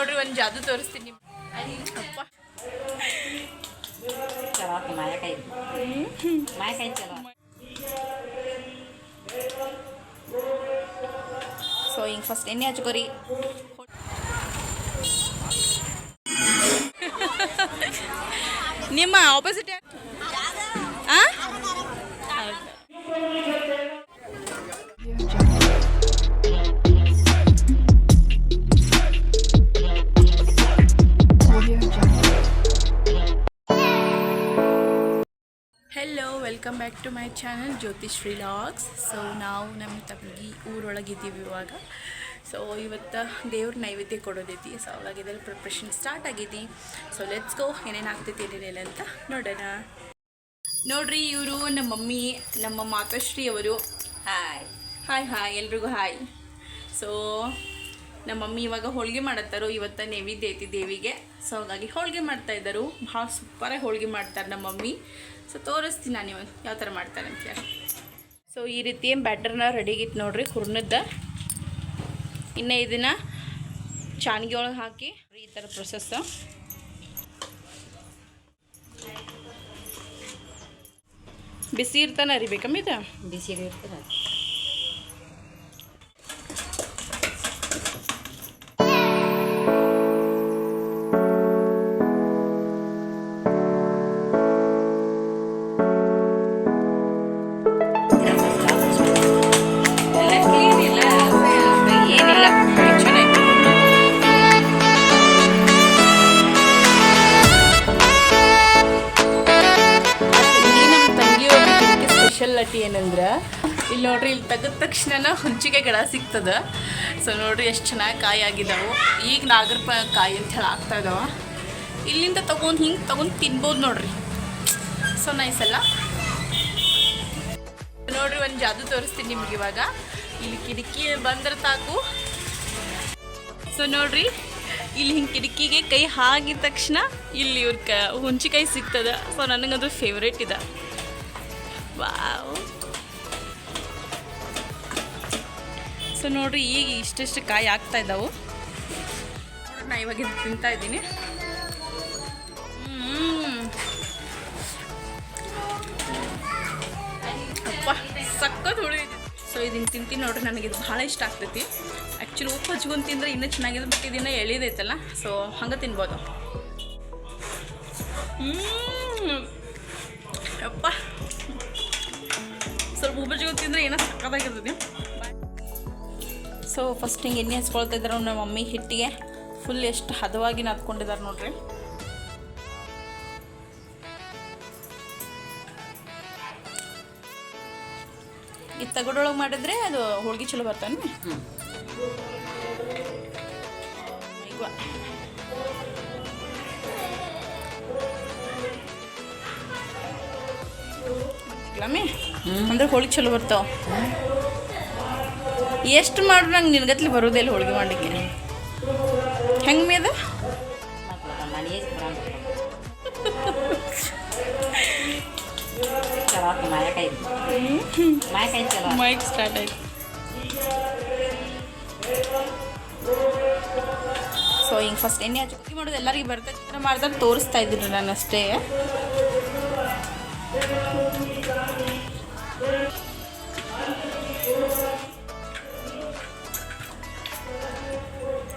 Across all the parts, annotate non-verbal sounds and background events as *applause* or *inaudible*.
ನೋಡ್ರಿ ಒಂದು ಜಾದು ತೋರಿಸ್ತೀನಿ. ಅಪ್ಪ. ಚಲೋ ಆಕಿ ಮಾಯಕಾಯಿ ಮಾಯಕಾಯಿ ಚಲೋ. ಸೊ ಹಿಂಗೆ ಫಸ್ಟ್ ಎಣ್ಣೆ ಹಚ್ಕೋರಿ. ನಿಮ್ಮ opposite hello welcome back to my channel Jyothish vlogs so ನಾವು ನಮ್ಮ ತಂಗಿ ಊರೊಳಗಿದ್ದೀವಿ ಇವಾಗ. ಸೊ ಇವತ್ತು ದೇವ್ರ ನೈವೇದ್ಯ ಕೊಡೋದೈತಿ. ಸೊ ಅವಾಗ ಇದೆಲ್ಲ ಪ್ರಿಪ್ರೇಷನ್ ಸ್ಟಾರ್ಟ್ ಆಗೈತಿ ಸೊ ಲೆಟ್ಸ್ ಗೋ ಏನೇನು ಆಗ್ತೈತಿ ಏನೇನಿಲ್ಲ ಅಂತ ನೋಡೋಣ. ನೋಡ್ರಿ ಇವರು ನಮ್ಮ ಮಮ್ಮಿ ನಮ್ಮ ಮಾತಾಶ್ರೀ ಅವರು. ಹಾಯ್ ಹಾಯ್ ಹಾಯ್ ಎಲ್ರಿಗೂ ಹಾಯ್ ಸೊ ನಮ್ಮ ಮಮ್ಮಿ ಇವಾಗ ಹೋಳಿಗೆ ಮಾಡತ್ತಾರು, ಇವತ್ತು ನೈವೇದ್ಯ ಐತಿ ದೇವಿಗೆ. ಸೊ ಹಾಗಾಗಿ ಹೋಳಿಗೆ ಮಾಡ್ತಾ ಇದ್ದರು. ಭಾಳ ಸೂಪರಾಗಿ ಹೋಳಿಗೆ ಮಾಡ್ತಾರೆ ನಮ್ಮ ಮಮ್ಮಿ. ಸೊ ತೋರಿಸ್ತೀನಿ ನಾನು ಇವಾಗ ಯಾವ ಥರ ಮಾಡ್ತಾರೆ ಅಂತೇಳಿ ಸೊ ಈ ರೀತಿ ಬ್ಯಾಟರ್ನ ರೆಡಿಗಿತ್ತು ನೋಡ್ರಿ ಹುರ್ನದ್ದು ಇನ್ನು ಇದನ್ನು ಚಾನ್ಗಿ ಒಳಗೆ ಹಾಕಿ, ಈ ಥರ ಪ್ರೊಸೆಸ್ ಬಿಸಿ ಇರ್ತಾನೆ ಅರಿಬೇಕಮ್ಮ ಇದು? ಬಿಸಿ ಇರ್ತದೆ ಗಿಡ ಸಿಗ್ತದ ಸೊ ನೋಡ್ರಿ ಎಷ್ಟು ಚೆನ್ನಾಗಿ ಕಾಯಿ ಆಗಿದಾವು. ಈಗ ನಾಗರ ಕಾಯಿ ಅಂತ ಹೇಳಿ ಆಗ್ತಾ ಇದಾವ. ಇಲ್ಲಿಂದ ತಗೊಂಡು ಹಿಂಗೆ ತಗೊಂಡು ತಿನ್ಬೋದು ನೋಡ್ರಿ. ಸೊ ನೈಸ್ ಅಲ್ಲ? ನೋಡ್ರಿ ಒಂದು ಜಾದು ತೋರಿಸ್ತೀನಿ ನಿಮ್ಗೆ ಇವಾಗ. ಇಲ್ಲಿ ಕಿಟಕಿ ಬಂದ್ರೆ ಸಾಕು. ಸೊ ನೋಡ್ರಿ, ಇಲ್ಲಿ ಹಿಂಗೆ ಕಿಟಕಿಗೆ ಕೈ ಹಾಕಿದ ತಕ್ಷಣ ಇಲ್ಲಿ ಇವ್ರ ಕ ಹುಂಚಿಕಾಯಿ ಸಿಗ್ತದೆ. ಸೊ ನನಗದು ಫೇವ್ರೇಟ್ ಇದೆ. ವಾವ್ ಸೊ ನೋಡ್ರಿ, ಈಗ ಇಷ್ಟಿಷ್ಟು ಕಾಯಿ ಆಗ್ತಾ ಇದ್ದಾವು. ನಾ ಇವಾಗ ತಿಂತಾ ಇದ್ದೀನಿ. ಅಪ್ಪ ಸಕ್ಕತ್ ಹುಳಿ ಸೊ ಇದನ್ನು ತಿಂತೀನಿ ನೋಡ್ರಿ, ನನಗೆ ಇದು ಭಾಳ ಇಷ್ಟ ಆಗ್ತೈತಿ. ಆ್ಯಕ್ಚುಲಿ ಉಪ್ಪು ಹಚ್ಕೊಂಡು ತಿಂದರೆ ಇನ್ನೂ ಚೆನ್ನಾಗಿದೆ ಬಟ್ ಇದನ್ನ ಎಳಿದೈತಲ್ಲ ಸೊ ಹಂಗೆ ತಿನ್ಬೋದು. ಅಪ್ಪ, ಸ್ವಲ್ಪ ಉಪ್ಪು ಹಚ್ಕೊಂಡು ತಿಂದರೆ ಏನೋ ಸಕ್ಕತ್ತಾಗಿರ್ತೈತಿ ಸೊ ಫಸ್ಟ್ ಹಿಂಗೆ ಎಣ್ಣೆ ಹಚ್ಕೊಳ್ತಾ ಇದ್ದಾರೆ ನಮ್ಮ ಮಮ್ಮಿ ಹಿಟ್ಟಿಗೆ. ಫುಲ್ ಎಷ್ಟು ಹದವಾಗಿ ನಾದ್ಕೊಂಡಿದ್ದಾರೆ ನೋಡ್ರಿ. ಈ ತಗಡೊಳಗೆ ಮಾಡಿದ್ರೆ ಅದು ಹೋಳ್ಗೆ ಚಲೋ ಬರ್ತಾನೆ ಅಂದ್ರೆ ಹೋಳಿಗೆ ಚಲೋ ಬರ್ತಾವ. ಎಷ್ಟು ಮಾಡ್ರು ನಂಗೆ ನಿನ್ಗತ್ಲಿ ಬರೋದಿಲ್ಲ ಹೋಳಿಗೆ ಮಾಡಲಿಕ್ಕೆ. ಹೆಂಗೆ ಮೀ ಅದ ಮನೆ ಚಲೋ ಆಕಿ ಮಾಯಕಾಯಿ ಮಾಯಕಾಯಿ ಚಲೋ ಮೈಕ್ ಸ್ಟಾರ್ಟ್ ಆಯ್ತು. ಸೊ ಹಿಂಗೆ ಫಸ್ಟ್ ಎಣ್ಣೆ ಹಚ್ಚಿ ಮಾಡೋದು ಎಲ್ಲರಿಗೆ ಬರ್ತಾ ಚಿತ್ರ ಮಾಡಿದಾಗ ತೋರಿಸ್ತಾ ಇದ್ದೀನಿ ನಾನು ಅಷ್ಟೇ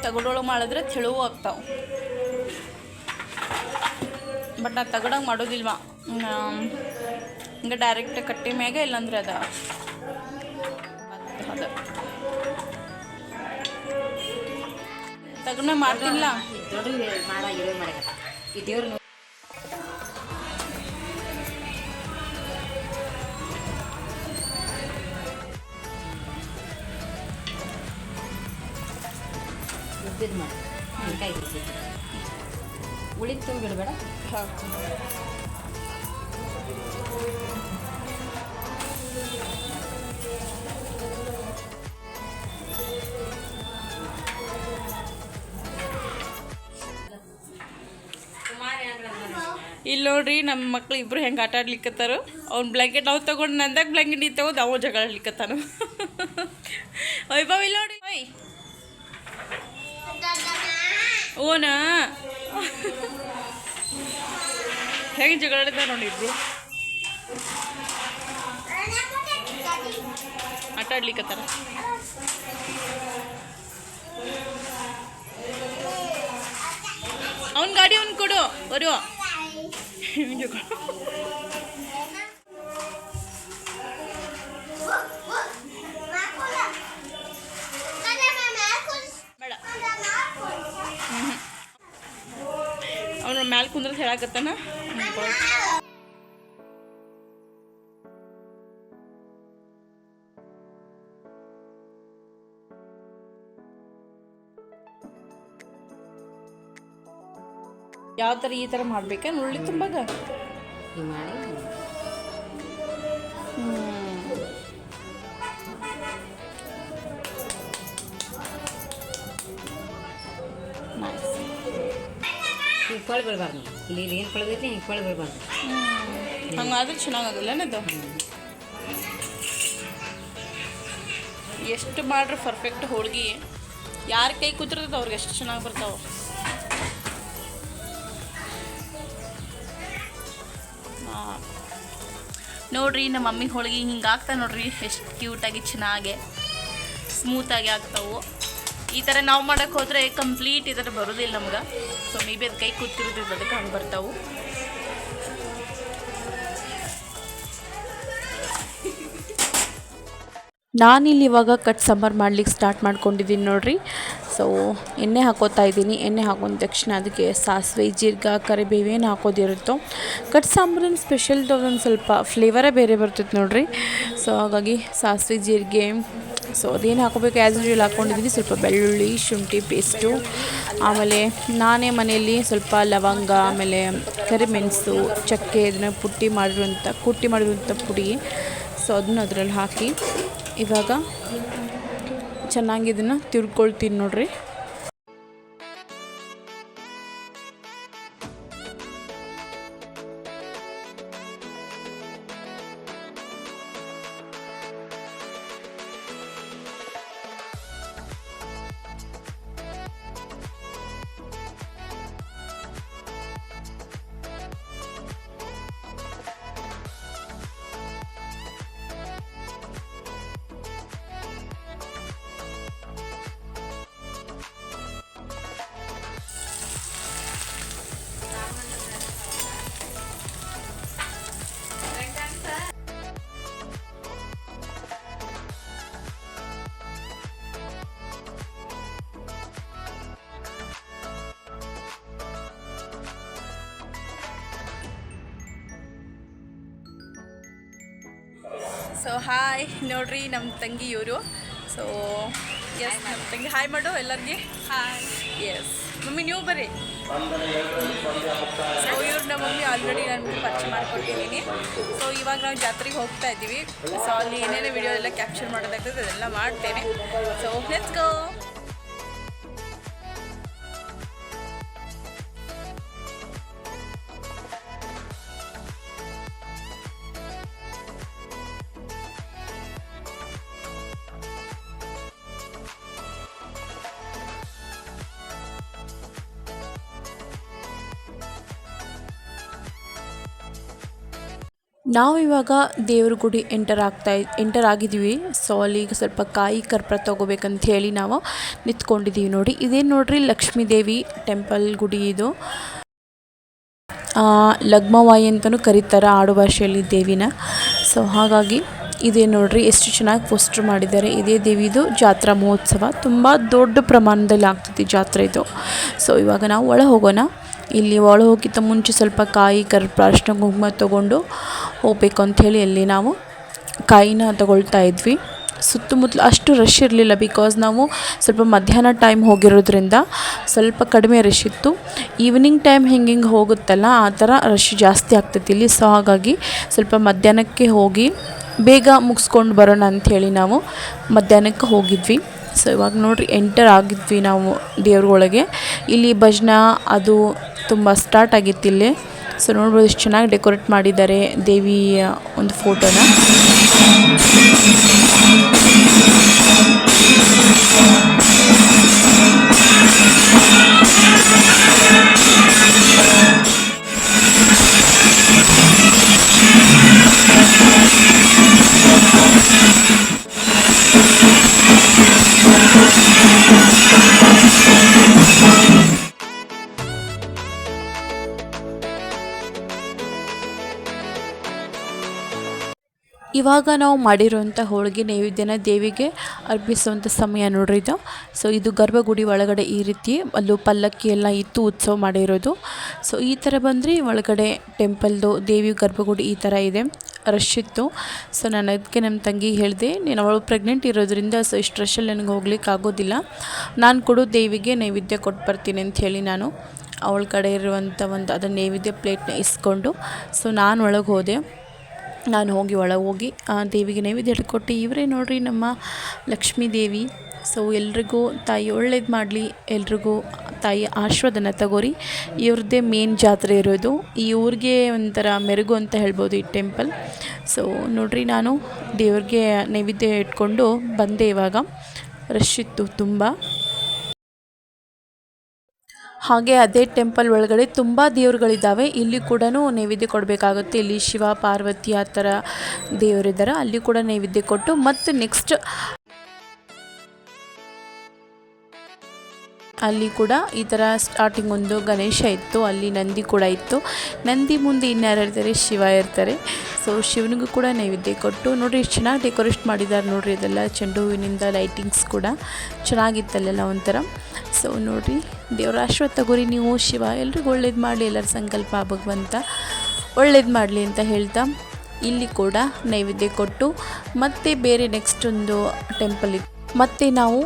ತಗಡೊಳಗೆ ಮಾಡಿದ್ರೆ ತೆಳುವು ಆಗ್ತಾವೆ. ಬಟ್ ನಾ ತಗಡಂಗೆ ಮಾಡೋದಿಲ್ವ? ಹಿಂಗೆ ಡೈರೆಕ್ಟ್ ಕಟ್ಟಿ ಮ್ಯಾಗ ಇಲ್ಲಾಂದ್ರೆ ಅದ. ಅದ ತಗಡ ಮಾಡ್ತಿಲ್ಲ? ಉಳಿತು ಬಿಡಬೇಡ ಇಲ್ಲಿ ನೋಡ್ರಿ, ನಮ್ಮ ಮಕ್ಳು ಇಬ್ರು ಹೆಂಗೆ ಆಟ ಆಡ್ಲಿಕ್ಕತ್ತಾರು ಅವ್ನ ಬ್ಲ್ಯಾಂಕೆಟ್ ನಾವು ತಗೊಂಡು ನಂದಾಗ ಬ್ಲಾಂಕೆಟ್ ಇತ್ತು ತಗೊಂಡು ಅವ ಜಗಳ ಆಡ್ಲಿಕ್ಕತ್ತಾನು ವೈಭವ್, ಇಲ್ಲಿ ನೋಡಿ ಓನಾ? ಹೇಗೆ ಜಗಳ ನೋಡಿದ್ರು? ಆಟ ಆಡ್ಲಿಕ್ಕತ್ತಾರ ಅವನ ಗಾಡಿ ಅವ್ನು ಕೊಡು ಬರುವ. ಅವನ ಮ್ಯಾಲೆ ಕುಂದ್ರದ್ ಹೇಳಕತ್ತಾನ? ಯಾವ ಥರ ಈ ಥರ ಮಾಡ್ಬೇಕಾ ನುಳ್ಳಿ ತುಂಬಾಗ? ಮಾಡಿ. ಕೊಳೆ ಬೀಳಬಾರ್ದು ಇಲ್ಲಿ ಇಲ್ಲಿ ಏನು ಕೊಳದೈತಿ ಹಿಂಗೆ ಕೊಳೆ ಬೀಳಬಾರ್ದು ಹಂಗಾದ್ರೆ ಚೆನ್ನಾಗೋದಿಲ್ಲ ಅದು ಎಷ್ಟು ಮಾಡ್ರಿ ಪರ್ಫೆಕ್ಟ್ ಹೋಳ್ಗೆ. ಯಾರ ಕೈ ಕೂತಿರ್ತದೆ ಅವ್ರಿಗೆ ಎಷ್ಟು ಚೆನ್ನಾಗಿ ಬರ್ತಾವೆ. ನೋಡ್ರಿ, ನಮ್ಮ ಮಮ್ಮಿ ಹೋಳಿಗೆ ಹಿಂಗೆ ಆಗ್ತಾ ನೋಡ್ರಿ, ಎಷ್ಟು ಕ್ಯೂಟಾಗಿ ಚೆನ್ನಾಗೆ ಸ್ಮೂತಾಗಿ ಆಗ್ತಾವೆ ಈ ಥರ ನಾವು ಮಾಡೋಕ್ಕೆ ಹೋದರೆ ಕಂಪ್ಲೀಟ್ ಈ ಥರ ಬರೋದಿಲ್ಲ ನಮ್ಗೆ. ಸೊ ಮೇ ಬಿ ಅದು ಕೈ ಕೂತಿರೋದ್ರಿಂದ ಅದಕ್ಕೆ ಹಂಗೆ ಬರ್ತಾವು. ನಾನಿಲ್ಲಿ ಇವಾಗ ಕಟ್ ಸಾಂಬಾರು ಮಾಡ್ಲಿಕ್ಕೆ ಸ್ಟಾರ್ಟ್ ಮಾಡ್ಕೊಂಡಿದ್ದೀನಿ ನೋಡ್ರಿ. ಸೊ ಎಣ್ಣೆ ಹಾಕೋತಾ ಇದ್ದೀನಿ ಎಣ್ಣೆ ಹಾಕೊಂಡ ತಕ್ಷಣ ಅದಕ್ಕೆ ಸಾಸಿವೆ, ಜೀರಿಗೆ, ಕರಿಬೇವೇನು ಹಾಕೋದಿರುತ್ತೋ. ಕಟ್ ಸಾಂಬಾರಿನ ಸ್ಪೆಷಲ್ದು ಒಂದು ಸ್ವಲ್ಪ ಫ್ಲೇವರೇ ಬೇರೆ ಬರ್ತೈತೆ ನೋಡ್ರಿ. ಸೊ ಹಾಗಾಗಿ ಸಾಸಿವೆ, ಜೀರಿಗೆ ಸೊ ಅದೇನು ಹಾಕೋಬೇಕು ಆ್ಯಸ್ ಯೂಶುವಲ್ ಹಾಕ್ಕೊಂಡಿದ್ದೀನಿ. ಸ್ವಲ್ಪ ಬೆಳ್ಳುಳ್ಳಿ, ಶುಂಠಿ ಪೇಸ್ಟು ಆಮೇಲೆ ನಾನೇ ಮನೆಯಲ್ಲಿ ಸ್ವಲ್ಪ ಲವಂಗ, ಆಮೇಲೆ ಕರಿಮೆಣಸು ಚಕ್ಕೆ ಇದನ್ನ ಪುಟ್ಟಿ ಮಾಡಿರುವಂಥ, ಕುಟ್ಟಿ ಮಾಡಿರುವಂಥ ಪುಡಿ. ಸೊ ಅದನ್ನ ಅದರಲ್ಲಿ ಹಾಕಿ ಇವಾಗ ಚೆನ್ನಾಗಿ ಇದನ್ನು ತಿರ್ಕೊಳ್ತೀನಿ ನೋಡ್ರಿ. ಸೊ ಹಾಯ್ ನೋಡ್ರಿ ನಮ್ಮ ತಂಗಿ ಇವರು. ಸೊ ಎಸ್ ನಮ್ಮ ತಂಗಿ ಹಾಯ್ ಮಾಡು ಎಲ್ಲರಿಗೆ. ಹಾಯ್ ಎಸ್ ಮಮ್ಮಿ, ನೀವು ಬರ್ರಿ. ಸೊ ಇವ್ರು ನಮ್ಮ ಮಮ್ಮಿ ಆಲ್ರೆಡಿ ನಾನು ಪರ್ಚೆ ಮಾಡ್ಕೊಟ್ಟಿದ್ದೀನಿ ಸೊ ಇವಾಗ ನಾವು ಜಾತ್ರೆಗೆ ಹೋಗ್ತಾ ಇದ್ದೀವಿ. ಸೊ ಅಲ್ಲಿ ಏನೇನು ವಿಡಿಯೋ ಎಲ್ಲ ಕ್ಯಾಪ್ಚರ್ ಮಾಡೋದಾಗ್ತದೆ ಅದೆಲ್ಲ ಮಾಡ್ತೇನೆ. ಸೊ ಲೆಟ್ಸ್ ಗೋ ನಾವು ಇವಾಗ ದೇವ್ರ ಗುಡಿ ಎಂಟರ್ ಆಗ್ತಾ ಎಂಟರ್ ಆಗಿದ್ದೀವಿ. ಸೊ ಅಲ್ಲಿಗೆ ಸ್ವಲ್ಪ ಕಾಯಿ ಕರ್ಪೂರ ತೊಗೋಬೇಕಂತ ಹೇಳಿ ನಾವು ನಿಂತ್ಕೊಂಡಿದ್ದೀವಿ ನೋಡಿ. ಇದೇನು ನೋಡ್ರಿ? ಲಕ್ಷ್ಮೀ ದೇವಿ ಟೆಂಪಲ್ ಗುಡಿ ಇದು. ಲಗ್ಮವಾಯಿ ಅಂತಲೂ ಕರೀತಾರೆ ಆಡು ಭಾಷೆಯಲ್ಲಿ ದೇವಿನ. ಸೊ ಹಾಗಾಗಿ ಇದೇ ನೋಡ್ರಿ? ಎಷ್ಟು ಚೆನ್ನಾಗಿ ಪೋಸ್ಟರ್ ಮಾಡಿದ್ದಾರೆ. ಇದೇ ದೇವಿದು ಜಾತ್ರಾ ಮಹೋತ್ಸವ. ತುಂಬ ದೊಡ್ಡ ಪ್ರಮಾಣದಲ್ಲಿ ಆಗ್ತೈತಿ ಜಾತ್ರೆ ಇದು. ಸೊ ಇವಾಗ ನಾವು ಒಳ ಹೋಗೋಣ. ಇಲ್ಲಿ ಒಳ ಹೋಗಿದ್ದ ಮುಂಚೆ ಸ್ವಲ್ಪ ಕಾಯಿ ಕರ್ಪ ಅರ್ಶಿನ ಕುಂಕುಮ ತೊಗೊಂಡು ಹೋಗ್ಬೇಕು ಅಂಥೇಳಿ ಅಲ್ಲಿ ನಾವು ಕಾಯಿನ ತಗೊಳ್ತಾ ಇದ್ವಿ. ಸುತ್ತಮುತ್ತಲು ಅಷ್ಟು ರಶ್ ಇರಲಿಲ್ಲ ಬಿಕಾಸ್ ನಾವು ಸ್ವಲ್ಪ ಮಧ್ಯಾಹ್ನ ಟೈಮ್ ಹೋಗಿರೋದ್ರಿಂದ ಸ್ವಲ್ಪ ಕಡಿಮೆ ರಶ್ ಇತ್ತು. ಈವ್ನಿಂಗ್ ಟೈಮ್ ಹೆಂಗೆ ಹಿಂಗೆ ಹೋಗುತ್ತಲ್ಲ ಆ ಥರ ರಶ್ ಜಾಸ್ತಿ ಆಗ್ತೈತಿ ಇಲ್ಲಿ ಸೊ ಹಾಗಾಗಿ ಸ್ವಲ್ಪ ಮಧ್ಯಾಹ್ನಕ್ಕೆ ಹೋಗಿ ಬೇಗ ಮುಗಿಸ್ಕೊಂಡು ಬರೋಣ ಅಂಥೇಳಿ ನಾವು ಮಧ್ಯಾಹ್ನಕ್ಕೆ ಹೋಗಿದ್ವಿ. ಸೊ ಇವಾಗ ನೋಡಿರಿ ಎಂಟರ್ ಆಗಿದ್ವಿ ನಾವು ದೇವ್ರೊಳಗೆ ಇಲ್ಲಿ ಭಜನಾ ಅದು ತುಂಬ ಸ್ಟಾರ್ಟ್ ಆಗಿತ್ತು ಇಲ್ಲಿ. ಸೊ ನೋಡ್ಬೋದು ಎಷ್ಟು ಚೆನ್ನಾಗಿ ಡೆಕೋರೇಟ್ ಮಾಡಿದ್ದಾರೆ ದೇವಿಯ ಒಂದು ಫೋಟೋನ. ಇವಾಗ ನಾವು ಮಾಡಿರುವಂಥ ಹೋಳಿಗೆ ನೈವೇದ್ಯನ ದೇವಿಗೆ ಅರ್ಪಿಸುವಂಥ ಸಮಯ ನೋಡ್ರಿ ಇದು. ಸೊ ಇದು ಗರ್ಭಗುಡಿ ಒಳಗಡೆ ಈ ರೀತಿ ಅಲ್ಲೂ ಪಲ್ಲಕ್ಕಿ ಎಲ್ಲ ಇತ್ತು ಉತ್ಸವ ಮಾಡಿರೋದು. ಸೊ ಈ ಥರ ಬಂದರೆ ಒಳಗಡೆ ಟೆಂಪಲ್ದು ದೇವಿ ಗರ್ಭಗುಡಿ ಈ ಥರ ಇದೆ. ರಶ್ ಇತ್ತು. ಸೊ ನಾನು ಅದಕ್ಕೆ ನಮ್ಮ ತಂಗಿ ಹೇಳಿದೆ, ನೀನು ಅವಳು ಪ್ರೆಗ್ನೆಂಟ್ ಇರೋದ್ರಿಂದ ಸೊ ಇಷ್ಟು ರಶಲ್ಲಿ ನನಗೆ ಹೋಗ್ಲಿಕ್ಕೆ ಆಗೋದಿಲ್ಲ. ನಾನು ಕೊಡು ದೇವಿಗೆ ನೈವೇದ್ಯ ಕೊಟ್ಟು ಬರ್ತೀನಿ ಅಂತ ಹೇಳಿ ನಾನು. ಅವಳ ಕಡೆ ಇರುವಂಥ ಒಂದು ಅದನ್ನು ನೈವೇದ್ಯ ಪ್ಲೇಟ್ನ ಇಸ್ಕೊಂಡು. ಸೊ ನಾನು ಒಳಗೆ ಹೋದೆ. ನಾನು ಹೋಗಿ ಒಳಗೆ ಹೋಗಿ, ಆ ದೇವಿಗೆ ನೈವೇದ್ಯ ಹಿಡ್ಕೊಟ್ಟು ಇವರೇ ನೋಡ್ರಿ ನಮ್ಮ ಲಕ್ಷ್ಮೀ ದೇವಿ, ಸೊ ಎಲ್ರಿಗೂ ತಾಯಿ ಒಳ್ಳೇದು ಮಾಡಲಿ, ಎಲ್ರಿಗೂ ತಾಯಿ ಆಶೀರ್ವಾದನ ತಗೋರಿ. ಇವ್ರದ್ದೇ ಮೇನ್ ಜಾತ್ರೆ ಇರೋದು. ಈ ಊರಿಗೆ ಒಂಥರ ಮೆರುಗು ಅಂತ ಹೇಳ್ಬೋದು ಈ ಟೆಂಪಲ್ ಸೊ ನೋಡ್ರಿ ನಾನು ದೇವ್ರಿಗೆ ನೈವೇದ್ಯ ಇಟ್ಕೊಂಡು ಬಂದೆ ಇವಾಗ. ರಶ್ ಇತ್ತು ತುಂಬ. ಹಾಗೆ ಅದೇ ಟೆಂಪಲ್ ಒಳಗಡೆ ತುಂಬ ದೇವರುಗಳಿದ್ದಾವೆ. ಇಲ್ಲಿ ಕೂಡ ನೈವೇದ್ಯ ಕೊಡಬೇಕಾಗುತ್ತೆ. ಇಲ್ಲಿ ಶಿವ, ಪಾರ್ವತಿ ಆ ಥರ ದೇವರಿದ್ದಾರೆ. ಅಲ್ಲಿ ಕೂಡ ನೈವೇದ್ಯ ಕೊಟ್ಟು ಮತ್ತು ನೆಕ್ಸ್ಟ್ ಅಲ್ಲಿ ಕೂಡ ಈ ಥರ ಸ್ಟಾರ್ಟಿಂಗ್ ಒಂದು ಗಣೇಶ ಇತ್ತು, ಅಲ್ಲಿ ನಂದಿ ಕೂಡ ಇತ್ತು. ನಂದಿ ಮುಂದೆ ಇನ್ಯಾರು ಇರ್ತಾರೆ? ಶಿವ ಇರ್ತಾರೆ. ಸೊ ಶಿವನಿಗೂ ಕೂಡ ನೈವೇದ್ಯ ಕೊಟ್ಟು, ನೋಡಿರಿ ಎಷ್ಟು ಚೆನ್ನಾಗಿ ಡೆಕೋರೇಟ್ ಮಾಡಿದ್ದಾರೆ ನೋಡಿರಿ ಇದೆಲ್ಲ ಚೆಂಡು ಹೂವಿನಿಂದ ಲೈಟಿಂಗ್ಸ್ ಕೂಡ. ಚೆನ್ನಾಗಿತ್ತಲ್ಲೆಲ್ಲ ಒಂಥರ. ಸೊ ನೋಡಿರಿ, ದೇವರ ಆಶೀರ್ವಾದ ತಗೋರಿ ನೀವು, ಶಿವ, ಎಲ್ರಿಗೂ ಒಳ್ಳೇದು ಮಾಡಲಿ, ಎಲ್ಲರ ಸಂಕಲ್ಪ ಭಗವಂತ. ಒಳ್ಳೇದು ಮಾಡಲಿ ಅಂತ ಹೇಳ್ತಾ, ಇಲ್ಲಿ ಕೂಡ ನೈವೇದ್ಯ ಕೊಟ್ಟು, ಮತ್ತೆ ಬೇರೆ ನೆಕ್ಸ್ಟ್ ಒಂದು ಟೆಂಪಲ್ ಇತ್ತು. ಮತ್ತು ನಾವು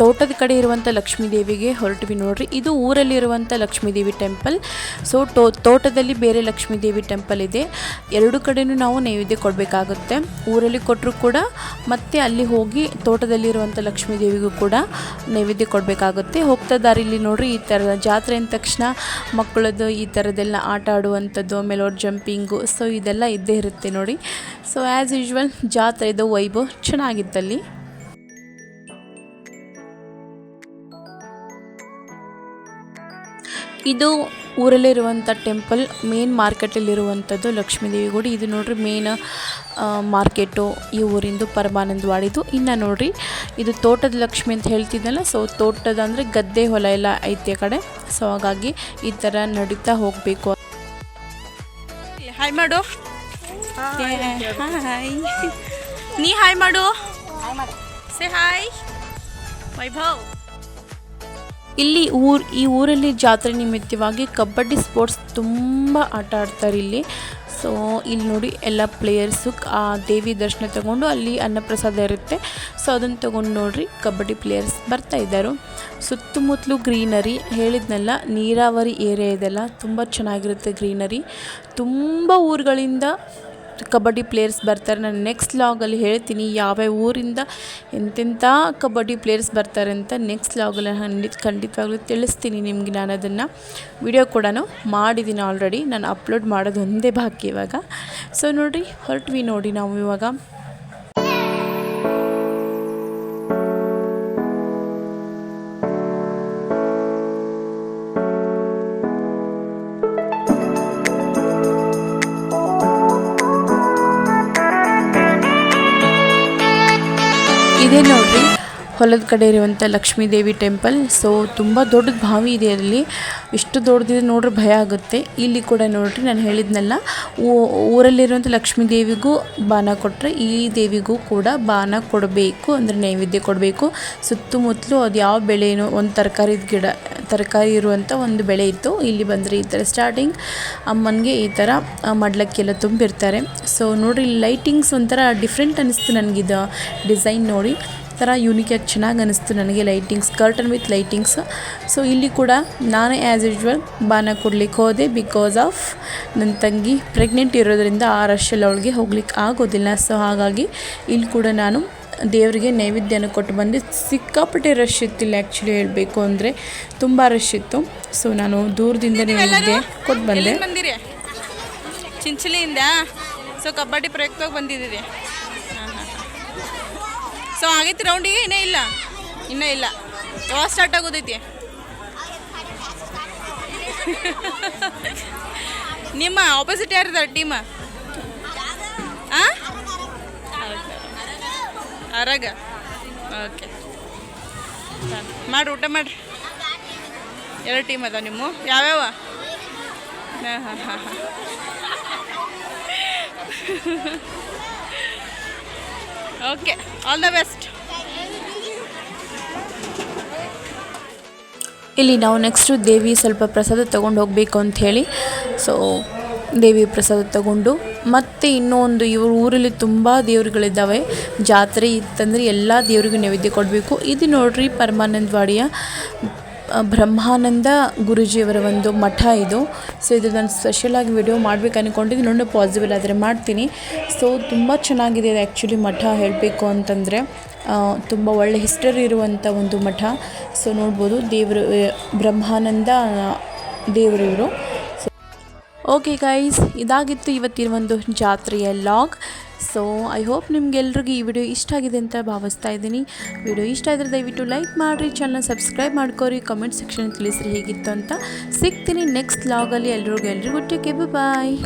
ತೋಟದ ಕಡೆ ಇರುವಂಥ ಲಕ್ಷ್ಮೀ ದೇವಿಗೆ ಹೊರಟ್ವಿ ನೋಡ್ರಿ. ಇದು ಊರಲ್ಲಿರುವಂಥ ಲಕ್ಷ್ಮೀ ದೇವಿ ಟೆಂಪಲ್. ಸೊ ಟೋ ತೋಟದಲ್ಲಿ ಬೇರೆ ಲಕ್ಷ್ಮೀ ದೇವಿ ಟೆಂಪಲ್ ಇದೆ. ಎರಡು ಕಡೆನೂ ನಾವು ನೈವೇದ್ಯ ಕೊಡಬೇಕಾಗುತ್ತೆ. ಊರಲ್ಲಿ ಕೊಟ್ಟರು ಕೂಡ, ಮತ್ತು ಅಲ್ಲಿ ಹೋಗಿ ತೋಟದಲ್ಲಿರುವಂಥ ಲಕ್ಷ್ಮೀ ದೇವಿಗೂ ಕೂಡ ನೈವೇದ್ಯ ಕೊಡಬೇಕಾಗುತ್ತೆ. ಹೋಗ್ತಾ ದಾರಿಲಿ ನೋಡ್ರಿ, ಈ ಥರದ ಜಾತ್ರೆ ಅಂದ ತಕ್ಷಣ ಮಕ್ಕಳದ್ದು ಈ ಥರದ್ದೆಲ್ಲ ಆಟ ಆಡುವಂಥದ್ದು ಆಮೇಲೆ ಅವ್ರ ಜಂಪಿಂಗು ಸೊ ಇದೆಲ್ಲ ಇದ್ದೇ ಇರುತ್ತೆ ನೋಡಿ ಸೊ ಆ್ಯಸ್ ಯೂಶ್ವಲ್ ಜಾತ್ರೆದು ವೈಭವ ಚೆನ್ನಾಗಿತ್ತಲ್ಲಿ. ಇದು ಊರಲ್ಲಿರುವಂಥ ಟೆಂಪಲ್ ಮೇನ್ ಮಾರ್ಕೆಟಲ್ಲಿರುವಂಥದ್ದು ಲಕ್ಷ್ಮೀ ದೇವಿ ಗುಡಿ ಇದು ನೋಡ್ರಿ ಮೇನ್ ಮಾರ್ಕೆಟು ಈ ಊರಿಂದು ಪರಮಾನಂದವಾಡಿದು ಇನ್ನು ನೋಡ್ರಿ ಇದು ತೋಟದ ಲಕ್ಷ್ಮಿ ಅಂತ ಹೇಳ್ತಿದ್ದಲ್ಲ ಸೊ ತೋಟದ ಅಂದರೆ ಗದ್ದೆ ಹೊಲ ಎಲ್ಲ ಐತೆ ಕಡೆ. ಸೊ ಹಾಗಾಗಿ ಈ ಥರ ನಡೀತಾ ಹೋಗಬೇಕು. ಹಾಯ್ ಮಾಡು. ನೀ ಹಾಯ್ ಮಾಡು. Say hi Vaibhav. ಇಲ್ಲಿ ಊರ್, ಈ ಊರಲ್ಲಿ ಜಾತ್ರೆ ನಿಮಿತ್ತವಾಗಿ ಕಬಡ್ಡಿ ಸ್ಪೋರ್ಟ್ಸ್ ತುಂಬ ಆಟ ಆಡ್ತಾರೆ ಇಲ್ಲಿ. ಸೊ ಇಲ್ಲಿ ನೋಡಿ ಎಲ್ಲ ಪ್ಲೇಯರ್ಸು ಆ ದೇವಿ ದರ್ಶನ ತಗೊಂಡು ಅಲ್ಲಿ ಅನ್ನಪ್ರಸಾದ ಇರುತ್ತೆ. ಸೊ ಅದನ್ನು ತಗೊಂಡು ನೋಡಿರಿ, ಕಬಡ್ಡಿ ಪ್ಲೇಯರ್ಸ್ ಬರ್ತಾ ಇದ್ದಾರೆ ಸುತ್ತಮುತ್ತಲು ಗ್ರೀನರಿ ಹೇಳಿದ್ನಲ್ಲ, ನೀರಾವರಿ ಏರಿಯಾ ಇದೆಲ್ಲ ತುಂಬ ಚೆನ್ನಾಗಿರುತ್ತೆ ಗ್ರೀನರಿ ತುಂಬ ಊರುಗಳಿಂದ ಕಬಡ್ಡಿ ಪ್ಲೇಯರ್ಸ್ ಬರ್ತಾರೆ. ನಾನು ನೆಕ್ಸ್ಟ್ ಲಾಗಲ್ಲಿ ಹೇಳ್ತೀನಿ ಯಾವ್ಯಾವ ಊರಿಂದ ಎಂತೆಂಥ ಕಬಡ್ಡಿ ಪ್ಲೇಯರ್ಸ್ ಬರ್ತಾರೆ ಅಂತ ನೆಕ್ಸ್ಟ್ ಲಾಗಲ್ಲಿ ಖಂಡಿತ ಖಂಡಿತವಾಗ್ಲೂ ತಿಳಿಸ್ತೀನಿ ನಿಮಗೆ ನಾನು ಅದನ್ನು. ವಿಡಿಯೋ ಕೂಡ ಮಾಡಿದ್ದೀನಿ ಆಲ್ರೆಡಿ ನಾನು ಅಪ್ಲೋಡ್ ಮಾಡೋದು ಒಂದೇ ಬಾಕಿ ಇವಾಗ. ಸೊ ನೋಡಿರಿ, ಹೊರಟ್ವಿ ನೋಡಿ ನಾವು ಇವಾಗ. ಇದೇ ನೋಡ್ರಿ ಹೊಲದ ಕಡೆ ಇರುವಂಥ ಲಕ್ಷ್ಮೀ ದೇವಿ ಟೆಂಪಲ್. ಸೊ ತುಂಬ ದೊಡ್ಡದು ಬಾವಿ ಇದೆ ಅಲ್ಲಿ. ಎಷ್ಟು ದೊಡ್ಡದಿದೆ ನೋಡ್ರಿ ಭಯ ಆಗುತ್ತೆ. ಇಲ್ಲಿ ಕೂಡ ನೋಡ್ರಿ ನಾನು ಹೇಳಿದ್ನಲ್ಲ ಊರಲ್ಲಿರುವಂಥ ಲಕ್ಷ್ಮೀ ದೇವಿಗೂ ಬಾನ ಕೊಟ್ಟರೆ ಈ ದೇವಿಗೂ ಕೂಡ ಬಾನ ಕೊಡಬೇಕು ಅಂದರೆ ನೈವೇದ್ಯ ಕೊಡಬೇಕು. ಸುತ್ತಮುತ್ತಲು ಅದು ಯಾವ ಬೆಳೆನೋ ಒಂದು ತರಕಾರಿ ಗಿಡ ತರಕಾರಿ ಇರುವಂಥ ಒಂದು ಬೆಳೆ ಇತ್ತು. ಇಲ್ಲಿ ಬಂದರೆ ಈ ಥರ ಸ್ಟಾರ್ಟಿಂಗ್ ಅಮ್ಮನಿಗೆ ಈ ಥರ ಆ, ಮಡ್ಲಕ್ಕಿ ಎಲ್ಲ ತುಂಬಿರ್ತಾರೆ. ಸೊ ನೋಡಿರಿ ಲೈಟಿಂಗ್ಸ್ ಒಂಥರ ಡಿಫ್ರೆಂಟ್ ಅನ್ನಿಸ್ತು ನನಗಿದು ಡಿಸೈನ್ ನೋಡಿ. ಥರ ಯೂನಿಕಾಗಿ ಚೆನ್ನಾಗಿ ಅನ್ನಿಸ್ತು ನನಗೆ lightings curtain with lightings so ಇಲ್ಲಿ ಕೂಡ ನಾನೇ ಆ್ಯಸ್ ಯೂಶ್ವಲ್ ಬಾನ ಕೊಡ್ಲಿಕ್ಕೆ ಹೋದೆ ಬಿಕಾಸ್ ಆಫ್ ನನ್ನ ತಂಗಿ ಪ್ರೆಗ್ನೆಂಟ್ ಇರೋದ್ರಿಂದ ಆ ರಶಲ್ಲಿ ಅವಳಿಗೆ ಹೋಗ್ಲಿಕ್ಕೆ ಆಗೋದಿಲ್ಲ. ಸೊ ಹಾಗಾಗಿ ಇಲ್ಲಿ ಕೂಡ ನಾನು ದೇವರಿಗೆ ನೈವೇದ್ಯನ ಕೊಟ್ಟು ಬಂದೆ. ಸಿಕ್ಕಾಪಟ್ಟೆ ರಶ್ ಇತ್ತಿಲ್ಲ ಆ್ಯಕ್ಚುಲಿ ಹೇಳಬೇಕು ಅಂದರೆ. ತುಂಬ ರಶ್ ಇತ್ತು. ಸೊ ನಾನು ದೂರದಿಂದ ನೈವೇದ್ಯ ಕೊಟ್ಟು ಬಂದೆ. ಚಿಂಚಲಿಯಿಂದ? ಸೊ ಕಬಡ್ಡಿ ಪ್ರಯುಕ್ತವಾಗಿ ಬಂದಿದ್ದೀರಿ. ಸೊ ಆಗೈತಿ ರೌಂಡಿಗೆ ಇನ್ನೇ ಇಲ್ಲ? ಇನ್ನೂ ಇಲ್ಲ. ಯಾವಾಗ ಸ್ಟಾರ್ಟ್ ಆಗೋದೈತಿ? *laughs* ನಿಮ್ಮ ಆಪೋಸಿಟ್ ಯಾರಿದ್ದಾರೆ ಟೀಮ ಹಾಂ ಅರಗ. ಓಕೆ ಮಾಡಿ ಊಟ ಮಾಡಿರಿ. ಎರಡು ಟೀಮ್ ಅದಾವ ನಿಮ್ಮ? ಯಾವ್ಯಾವ? ಹಾಂ ಹಾಂ ಹಾಂ ಹಾಂ. ಓಕೆ ಆಲ್ ದ ಬೆಸ್ಟ್ ಇಲ್ಲಿ ನಾವು ನೆಕ್ಸ್ಟು ದೇವಿ ಸ್ವಲ್ಪ ಪ್ರಸಾದ ತೊಗೊಂಡು ಹೋಗಬೇಕು ಹೇಳಿ. ಸೊ ದೇವಿ ಪ್ರಸಾದ ತಗೊಂಡು, ಮತ್ತು ಇನ್ನೊಂದು ಇವ್ರ ಊರಲ್ಲಿ ತುಂಬ ದೇವರುಗಳಿದ್ದಾವೆ. ಜಾತ್ರೆ ಇತ್ತಂದರೆ ಎಲ್ಲ ದೇವರಿಗೂ ನೈವೇದ್ಯ ಕೊಡಬೇಕು. ಇದು ನೋಡ್ರಿ ಪರಮಾನಂದವಾಡಿಯ ಬ್ರಹ್ಮಾನಂದ ಗುರುಜಿಯವರ ಒಂದು ಮಠ ಇದು. ಸೊ ಇದು ನಾನು ಸ್ಪೆಷಲಾಗಿ ವಿಡಿಯೋ ಮಾಡ್ಬೇಕು ಅಂದ್ಕೊಂಡಿದ್ದೀನಿ ನೋಡಿ ಪಾಸಿಬಲ್ ಆದರೆ ಮಾಡ್ತೀನಿ. ಸೊ ತುಂಬ ಚೆನ್ನಾಗಿದೆ ಇದು ಆ್ಯಕ್ಚುಲಿ ಮಠ ಹೇಳಬೇಕು ಅಂತಂದರೆ. ತುಂಬ ಒಳ್ಳೆ ಹಿಸ್ಟರಿ ಇರುವಂಥ ಒಂದು ಮಠ. ಸೊ ನೋಡ್ಬೋದು ದೇವರು ಬ್ರಹ್ಮಾನಂದ ದೇವರು ಇವರು ಓಕೆ ಗೈಸ್ ಇದಾಗಿತ್ತು ಇವತ್ತಿನ ಒಂದು ಜಾತ್ರೆಯ ಲಾಗ್ ಸೊ ಐ ಹೋಪ್ ನಿಮಗೆಲ್ರಿಗೂ ಈ ವಿಡಿಯೋ ಇಷ್ಟ ಆಗಿದೆ ಅಂತ ಭಾವಿಸ್ತಾ ಇದ್ದೀನಿ. ವಿಡಿಯೋ ಇಷ್ಟ ಆದರೆ ದಯವಿಟ್ಟು ಲೈಕ್ ಮಾಡಿರಿ ಚಾನಲ್ ಸಬ್ಸ್ಕ್ರೈಬ್ ಮಾಡ್ಕೋರಿ ಕಮೆಂಟ್ ಸೆಕ್ಷನ್ ತಿಳಿಸ್ರಿ ಹೇಗಿತ್ತು ಅಂತ. ಸಿಗ್ತೀನಿ ನೆಕ್ಸ್ಟ್ ಲಾಗಲ್ಲಿ ಎಲ್ರಿಗೂ ಎಲ್ರಿಗೂ ಟೇಕೆ ಬಾಯ್